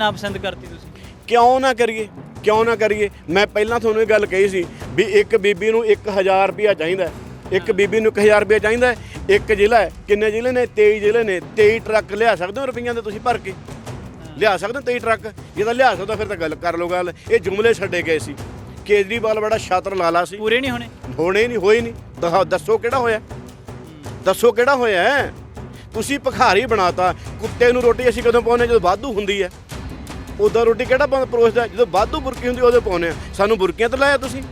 ਨਾ ਪਸੰਦ ਕਰਤੀ ਤੁਸੀਂ? ਕਿਉਂ ਨਾ ਕਰੀਏ? ਕਿਉਂ ਨਾ ਕਰੀਏ? ਮੈਂ ਪਹਿਲਾਂ ਤੁਹਾਨੂੰ ਇਹ ਗੱਲ ਕਹੀ ਸੀ ਵੀ ਇੱਕ ਬੀਬੀ ਨੂੰ 1000 ਰੁਪਿਆ ਚਾਹੀਦਾ ਹੈ। ਇੱਕ ਬੀਬੀ ਨੂੰ 1000 ਰੁਪਿਆ ਚਾਹੀਦਾ ਹੈ। ਇੱਕ ਜ਼ਿਲ੍ਹਾ ਹੈ। ਕਿੰਨੇ ਜ਼ਿਲ੍ਹੇ ਨੇ? 23 ਜ਼ਿਲ੍ਹੇ ਨੇ। 23 ਟਰੱਕ ਲਿਆ ਸਕਦੇ ਹੋ ਰੁਪਈਆਂ ਦੇ ਤੁਸੀਂ ਭਰ ਕੇ? ਲਿਆ ਸਕਦੇ ਹੋ 23 ਟਰੱਕ? ਜੇ ਤਾਂ ਲਿਆ ਸਕਦਾ ਫਿਰ ਤਾਂ ਗੱਲ ਕਰ ਲਓ ਗੱਲ। ਇਹ ਜੁਮਲੇ ਛੱਡੇ ਗਏ ਸੀ। ਕੇਜਰੀਵਾਲ ਬੜਾ ਸ਼ਾਤਰ ਲਾਲਾ ਸੀ। ਪੂਰੇ ਨਹੀਂ ਹੋਣੇ? ਹੋਣੇ ਨਹੀਂ ਹੋਈ ਨਹੀਂ। ਦਹਾ- ਦੱਸੋ ਕਿਹੜਾ ਹੋਇਆ? ਦੱਸੋ ਕਿਹੜਾ ਹੋਇਆ ਹੈ? ਤੁਸੀਂ ਭਖਾਰੀ ਬਣਾਤਾ। ਕੁੱਤੇ ਨੂੰ ਰੋਟੀ ਅਸੀਂ ਕਦੋਂ ਪਾਉਂਦੇ ਜਦੋਂ ਵਾਧੂ ਹੁੰਦੀ ਹੈ। ਉਦੋਂ ਰੋਟੀ ਕਿਹੜਾ ਬੰਦ ਪਰੋਸਦਾ? ਜਦੋਂ ਵਾਧੂ ਬੁਰਕੀ ਹੁੰਦੀ ਉਹਦੇ ਪਾਉਂਦੇ ਆ। ਸਾਨੂੰ ਬੁਰਕੀਆਂ ਤੇ ਲਾਇਆ ਤੁਸੀਂ।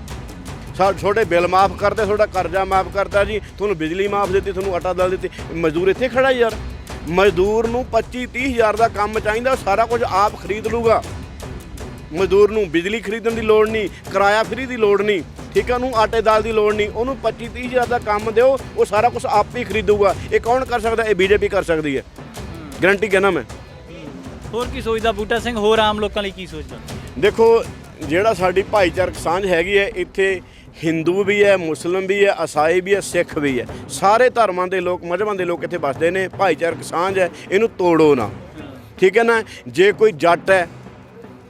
ਛੋਟੇ ਬਿੱਲ ਮਾਫ ਕਰਦੇ ਤੁਹਾਡਾ ਕਰਜ਼ਾ ਮਾਫ ਕਰਤਾ ਜੀ। ਤੁਹਾਨੂੰ ਬਿਜਲੀ ਮਾਫ ਦਿੱਤੀ ਤੁਹਾਨੂੰ ਆਟਾ ਦਾਲ ਦਿੱਤੀ। ਮਜ਼ਦੂਰ ਇੱਥੇ ਖੜਾ ਯਾਰ। ਮਜ਼ਦੂਰ ਨੂੰ 25 30 ਹਜ਼ਾਰ ਦਾ ਕੰਮ ਚਾਹੀਦਾ ਸਾਰਾ ਕੁਝ ਆਪ ਖਰੀਦ ਲੂਗਾ ਮਜ਼ਦੂਰ ਨੂੰ ਬਿਜਲੀ ਖਰੀਦਣ ਦੀ ਲੋੜ ਨਹੀਂ ਕਿਰਾਇਆ ਫਰੀ ਦੀ ਲੋੜ ਨਹੀਂ ਠੀਕ ਹੈ ਉਹਨੂੰ ਆਟੇ ਦਾਲ ਦੀ ਲੋੜ ਨਹੀਂ। ਉਹਨੂੰ 25 30 ਹਜ਼ਾਰ ਦਾ ਕੰਮ ਦਿਓ ਉਹ ਸਾਰਾ ਕੁਝ ਆਪ ਹੀ ਖਰੀਦੂਗਾ। ਇਹ ਕੌਣ ਕਰ ਸਕਦਾ? ਇਹ ਬੀਜੇਪੀ ਕਰ ਸਕਦੀ ਹੈ। ਗਰੰਟੀ ਕਹਿਣਾ ਮੈਂ। ਹੋਰ ਕੀ ਸੋਚਦਾ ਬੂਟਾ ਸਿੰਘ? ਹੋਰ ਆਮ ਲੋਕਾਂ ਲਈ ਕੀ ਸੋਚਦਾ? ਦੇਖੋ, ਜਿਹੜਾ ਸਾਡੀ ਭਾਈਚਾਰਕ ਸਾਂਝ ਹੈਗੀ ਹੈ, ਇੱਥੇ ਹਿੰਦੂ ਵੀ ਹੈ, ਮੁਸਲਮ ਵੀ ਹੈ ਈਸਾਈ ਵੀ ਹੈ, ਸਿੱਖ ਵੀ ਹੈ। ਸਾਰੇ ਧਰਮਾਂ ਦੇ ਲੋਕ, ਮਜ਼ਹਬਾਂ ਦੇ ਲੋਕ ਇੱਥੇ ਵੱਸਦੇ ਨੇ। ਭਾਈਚਾਰਕ ਸਾਂਝ ਹੈ, ਇਹਨੂੰ ਤੋੜੋ ਨਾ। ਠੀਕ ਹੈ ਨਾ? ਜੇ ਕੋਈ ਜੱਟ ਹੈ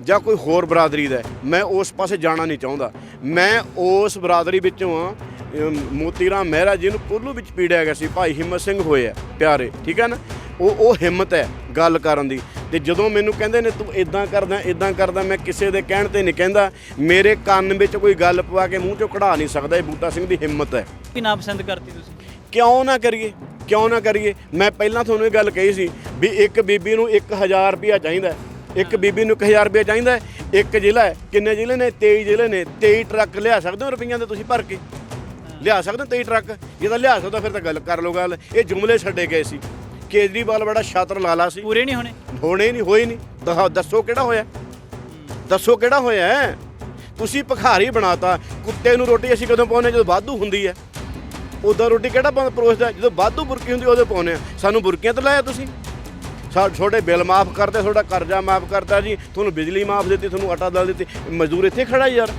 ਜਾਂ ਕੋਈ ਹੋਰ ਬਰਾਦਰੀ ਦਾ ਮੈਂ ਉਸ ਪਾਸੇ ਜਾਣਾ ਨਹੀਂ ਚਾਹੁੰਦਾ। ਮੈਂ ਉਸ ਬਰਾਦਰੀ ਵਿੱਚੋਂ ਆ ਮੋਤੀ ਰਾਮ ਮਹਿਰਾ ਜੀ ਨੂੰ ਕੁੱਲੂ ਵਿੱਚ ਪੀੜਿਆ ਗਿਆ ਸੀ, ਭਾਈ ਹਿੰਮਤ ਸਿੰਘ ਹੋਏ ਆ, ਪਿਆਰੇ। ਠੀਕ ਹੈ ਨਾ? ਉਹ ਉਹ ਹਿੰਮਤ ਹੈ ਗੱਲ ਕਰਨ ਦੀ। ਤੇ ਜਦੋਂ ਮੈਨੂੰ ਕਹਿੰਦੇ ਨੇ ਤੂੰ ਇਦਾਂ ਕਰਦਾ ਇਦਾਂ ਕਰਦਾ ਮੈਂ ਕਿਸੇ ਦੇ ਕਹਿਣ ਤੇ ਨਹੀਂ ਕਹਿੰਦਾ ਮੇਰੇ ਕੰਨ ਵਿੱਚ ਕੋਈ ਗੱਲ ਪਵਾ ਕੇ ਮੂੰਹ ਚੋਂ ਕਢਾ ਨਹੀਂ ਸਕਦਾ ਇਹ ਬੂਟਾ ਸਿੰਘ ਦੀ ਹਿੰਮਤ ਹੈ। ਕੀ ਨਾ ਪਸੰਦ ਕਰਤੀ ਤੁਸੀਂ? ਕਿਉਂ ਨਾ ਕਰੀਏ ਕਿਉਂ ਨਾ ਕਰੀਏ? ਮੈਂ ਪਹਿਲਾਂ ਤੁਹਾਨੂੰ ਇਹ ਗੱਲ ਕਹੀ ਸੀ ਵੀ ਇੱਕ ਬੀਬੀ ਨੂੰ 1000 ਰੁਪਿਆ ਚਾਹੀਦਾ। ਇੱਕ ਬੀਬੀ ਨੂੰ 1000 ਰੁਪਿਆ ਚਾਹੀਦਾ। ਇੱਕ ਜ਼ਿਲ੍ਹਾ ਹੈ। ਕਿੰਨੇ ਜ਼ਿਲ੍ਹੇ ਨੇ? 23 ਜ਼ਿਲ੍ਹੇ ਨੇ। 23 ਟਰੱਕ ਲਿਆ ਸਕਦੇ ਹੋ ਰੁਪਈਆਂ ਦੇ ਤੁਸੀਂ ਭਰ ਕੇ? ਲਿਆ ਸਕਦੇ ਹੋ 23 ਟਰੱਕ? ਜੇ ਤਾਂ ਲਿਆ ਸਕਦਾ ਫਿਰ ਤਾਂ ਗੱਲ ਕਰ ਲਓ ਗੱਲ। ਇਹ ਜੁਮਲੇ ਛੱਡੇ ਗਏ ਸੀ। ਕੇਜਰੀਵਾਲ ਬੜਾ ਸ਼ਾਤਰ ਲਾਲਾ ਸੀ। ਪੂਰੇ ਨਹੀਂ ਹੋਣੇ? ਹੋਣੇ ਨਹੀਂ ਹੋਈ ਨਹੀਂ। ਦਹਾ- ਦੱਸੋ ਕਿਹੜਾ ਹੋਇਆ? ਦੱਸੋ ਕਿਹੜਾ ਹੋਇਆ ਹੈ? ਤੁਸੀਂ ਭਖਾਰੀ ਬਣਾਤਾ। ਕੁੱਤੇ ਨੂੰ ਰੋਟੀ ਅਸੀਂ ਕਦੋਂ ਪਾਉਂਦੇ ਜਦੋਂ ਵਾਧੂ ਹੁੰਦੀ ਹੈ। ਉਦੋਂ ਰੋਟੀ ਕਿਹੜਾ ਬੰਦ ਪਰੋਸਦਾ ਜਦੋਂ ਵਾਧੂ ਬੁਰਕੀ ਹੁੰਦੀ ਉਹਦੇ ਪਾਉਂਦੇ ਆ ਸਾਨੂੰ ਬੁਰਕੀਆਂ ਤੇ ਲਾਇਆ ਤੁਸੀਂ। ਸਾ ਛੋਟੇ ਬਿੱਲ ਮਾਫ ਕਰਦੇ ਤੁਹਾਡਾ ਕਰਜ਼ਾ ਮਾਫ ਕਰਤਾ ਜੀ। ਤੁਹਾਨੂੰ ਬਿਜਲੀ ਮਾਫ ਦਿੱਤੀ ਤੁਹਾਨੂੰ ਆਟਾ ਦਾਲ ਦਿੱਤੀ। ਮਜ਼ਦੂਰ ਇੱਥੇ ਖੜਾ ਯਾਰ।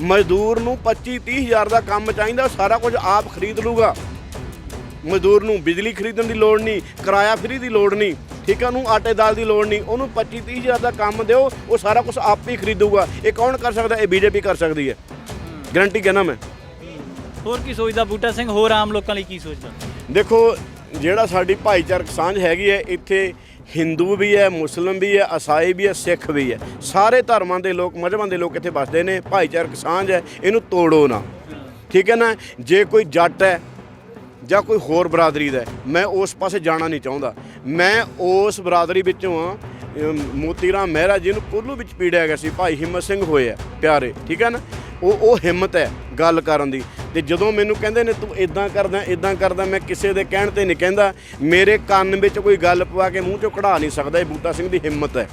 ਮਜ਼ਦੂਰ ਨੂੰ 25 30 ਹਜ਼ਾਰ ਦਾ ਕੰਮ ਚਾਹੀਦਾ ਸਾਰਾ ਕੁਝ ਆਪ ਖਰੀਦ ਲੂਗਾ ਮਜ਼ਦੂਰ ਨੂੰ ਬਿਜਲੀ ਖਰੀਦਣ ਦੀ ਲੋੜ ਨਹੀਂ ਕਿਰਾਇਆ ਫਰੀ ਦੀ ਲੋੜ ਨਹੀਂ ਠੀਕ ਹੈ ਉਹਨੂੰ ਆਟੇ ਦਾਲ ਦੀ ਲੋੜ ਨਹੀਂ ਉਹਨੂੰ 25 30 ਹਜ਼ਾਰ ਦਾ ਕੰਮ ਦਿਓ ਉਹ ਸਾਰਾ ਕੁਝ ਆਪ ਹੀ ਖਰੀਦੂਗਾ। ਇਹ ਕੌਣ ਕਰ ਸਕਦਾ? ਇਹ ਬੀਜੇਪੀ ਕਰ ਸਕਦੀ ਹੈ। ਗਰੰਟੀ ਕਹਿਣਾ ਮੈਂ? ਹੋਰ ਕੀ ਸੋਚਦਾ ਬੂਟਾ ਸਿੰਘ? ਹੋਰ ਆਮ ਲੋਕਾਂ ਲਈ ਕੀ ਸੋਚਦਾ? ਦੇਖੋ ਜਿਹੜਾ ਸਾਡੀ ਭਾਈਚਾਰਕ ਸਾਂਝ ਹੈਗੀ ਹੈ ਇੱਥੇ ਹਿੰਦੂ ਵੀ ਹੈ ਮੁਸਲਮ ਵੀ ਹੈ ਈਸਾਈ ਵੀ ਹੈ ਸਿੱਖ ਵੀ ਹੈ। ਸਾਰੇ ਧਰਮਾਂ ਦੇ ਲੋਕ ਮਜ਼ਹਬਾਂ ਦੇ ਲੋਕ ਇੱਥੇ ਵੱਸਦੇ ਨੇ ਭਾਈਚਾਰਕ ਸਾਂਝ ਹੈ ਇਹਨੂੰ ਤੋੜੋ ਨਾ। ਠੀਕ ਹੈ ਨਾ? ਜੇ ਕੋਈ ਜੱਟ ਹੈ ਜਾਂ ਕੋਈ ਹੋਰ ਬਰਾਦਰੀ ਦਾ ਮੈਂ ਉਸ ਪਾਸੇ ਜਾਣਾ ਨਹੀਂ ਚਾਹੁੰਦਾ। ਮੈਂ ਉਸ ਬਰਾਦਰੀ ਵਿੱਚੋਂ ਆ ਮੋਤੀ ਰਾਮ ਮਹਿਰਾ ਜੀ ਨੂੰ ਕੁੱਲੂ ਵਿੱਚ ਪੀੜਿਆ ਗਿਆ ਸੀ, ਭਾਈ ਹਿੰਮਤ ਸਿੰਘ ਹੋਏ ਆ, ਪਿਆਰੇ, ਠੀਕ ਹੈ ਨਾ? ਉਹ ਉਹ ਹਿੰਮਤ ਹੈ ਗੱਲ ਕਰਨ ਦੀ। ਤੇ ਜਦੋਂ ਮੈਨੂੰ ਕਹਿੰਦੇ ਨੇ, ਤੂੰ ਇਦਾਂ ਕਰਦਾ ਇਦਾਂ ਕਰਦਾ, ਮੈਂ ਕਿਸੇ ਦੇ ਕਹਿਣ ਤੇ ਨਹੀਂ ਕਹਿੰਦਾ, ਮੇਰੇ ਕੰਨ ਵਿੱਚ ਕੋਈ ਗੱਲ ਪਵਾ ਕੇ ਮੂੰਹ ਚੋਂ ਕਢਾ ਨਹੀਂ ਸਕਦਾ, ਇਹ ਬੂਟਾ ਸਿੰਘ ਦੀ ਹਿੰਮਤ ਹੈ।